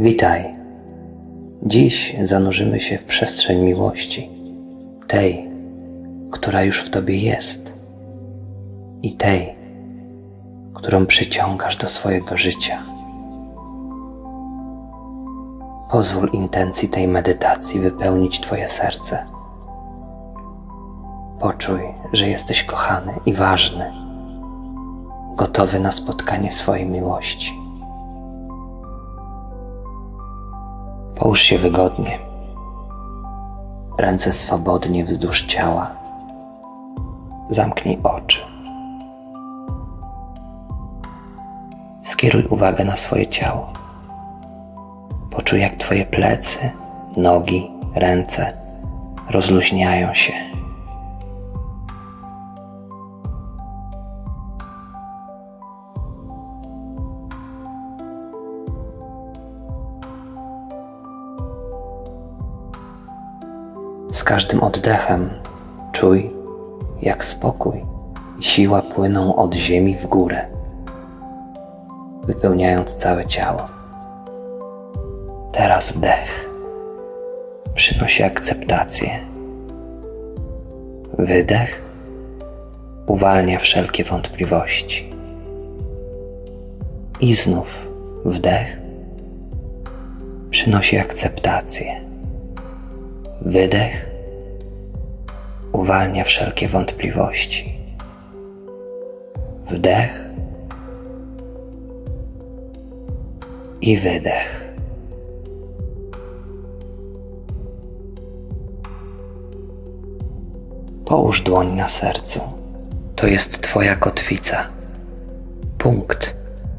Witaj. Dziś zanurzymy się w przestrzeń miłości, tej, która już w Tobie jest i tej, którą przyciągasz do swojego życia. Pozwól intencji tej medytacji wypełnić Twoje serce. Poczuj, że jesteś kochany i ważny, gotowy na spotkanie swojej miłości. Połóż się wygodnie. Ręce swobodnie wzdłuż ciała. Zamknij oczy. Skieruj uwagę na swoje ciało. Poczuj, jak Twoje plecy, nogi, ręce rozluźniają się. Z każdym oddechem czuj, jak spokój i siła płyną od ziemi w górę, wypełniając całe ciało. Teraz wdech przynosi akceptację. Wydech uwalnia wszelkie wątpliwości. I znów wdech przynosi akceptację. Wydech uwalnia wszelkie wątpliwości. Wdech i wydech. Połóż dłoń na sercu. To jest Twoja kotwica. Punkt,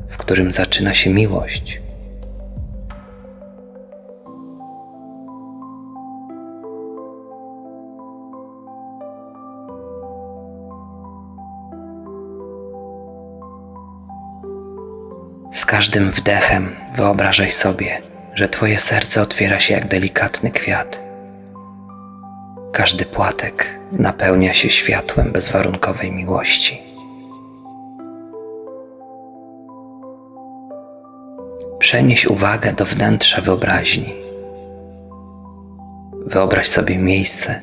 w którym zaczyna się miłość. Z każdym wdechem wyobrażaj sobie, że Twoje serce otwiera się jak delikatny kwiat. Każdy płatek napełnia się światłem bezwarunkowej miłości. Przenieś uwagę do wnętrza wyobraźni. Wyobraź sobie miejsce,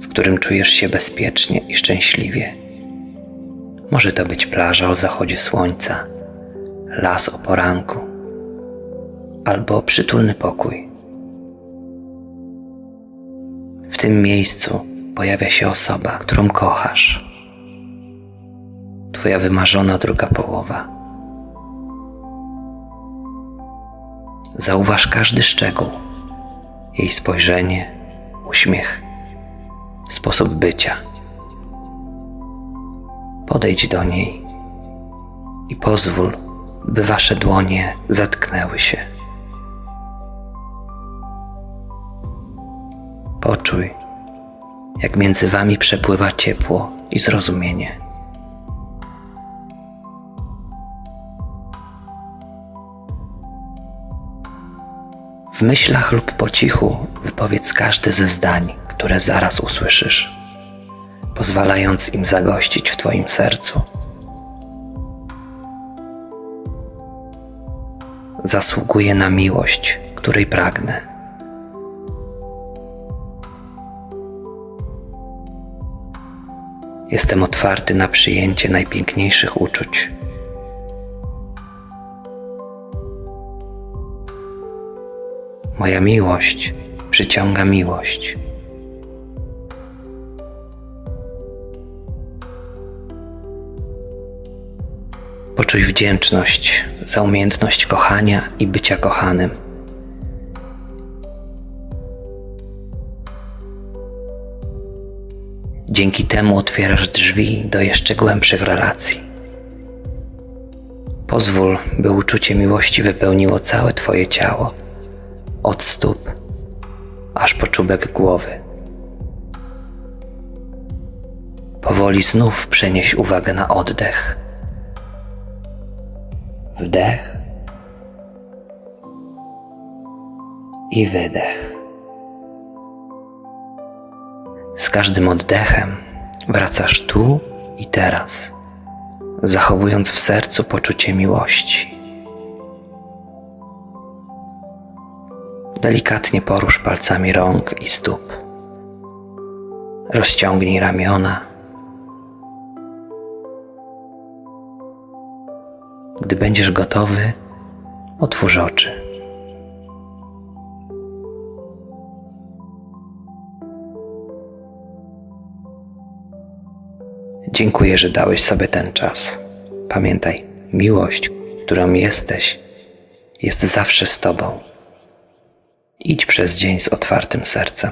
w którym czujesz się bezpiecznie i szczęśliwie. Może to być plaża o zachodzie słońca las o poranku albo przytulny pokój. W tym miejscu pojawia się osoba, którą kochasz. Twoja wymarzona druga połowa. Zauważ każdy szczegół, jej spojrzenie, uśmiech, sposób bycia. Podejdź do niej i pozwól, by wasze dłonie zatknęły się. Poczuj, jak między wami przepływa ciepło i zrozumienie. W myślach lub po cichu wypowiedz każde ze zdań, które zaraz usłyszysz, pozwalając im zagościć w Twoim sercu. Zasługuje na miłość, której pragnę. Jestem otwarty na przyjęcie najpiękniejszych uczuć. Moja miłość przyciąga miłość. Poczuj wdzięczność za umiejętność kochania i bycia kochanym. Dzięki temu otwierasz drzwi do jeszcze głębszych relacji. Pozwól, by uczucie miłości wypełniło całe Twoje ciało, od stóp aż po czubek głowy. Powoli znów przenieś uwagę na oddech Wdech i wydech. Z każdym oddechem wracasz tu i teraz, zachowując w sercu poczucie miłości. Delikatnie porusz palcami rąk i stóp. Rozciągnij ramiona. Gdy będziesz gotowy, otwórz oczy. Dziękuję, że dałeś sobie ten czas. Pamiętaj, miłość, którą jesteś, jest zawsze z Tobą. Idź przez dzień z otwartym sercem.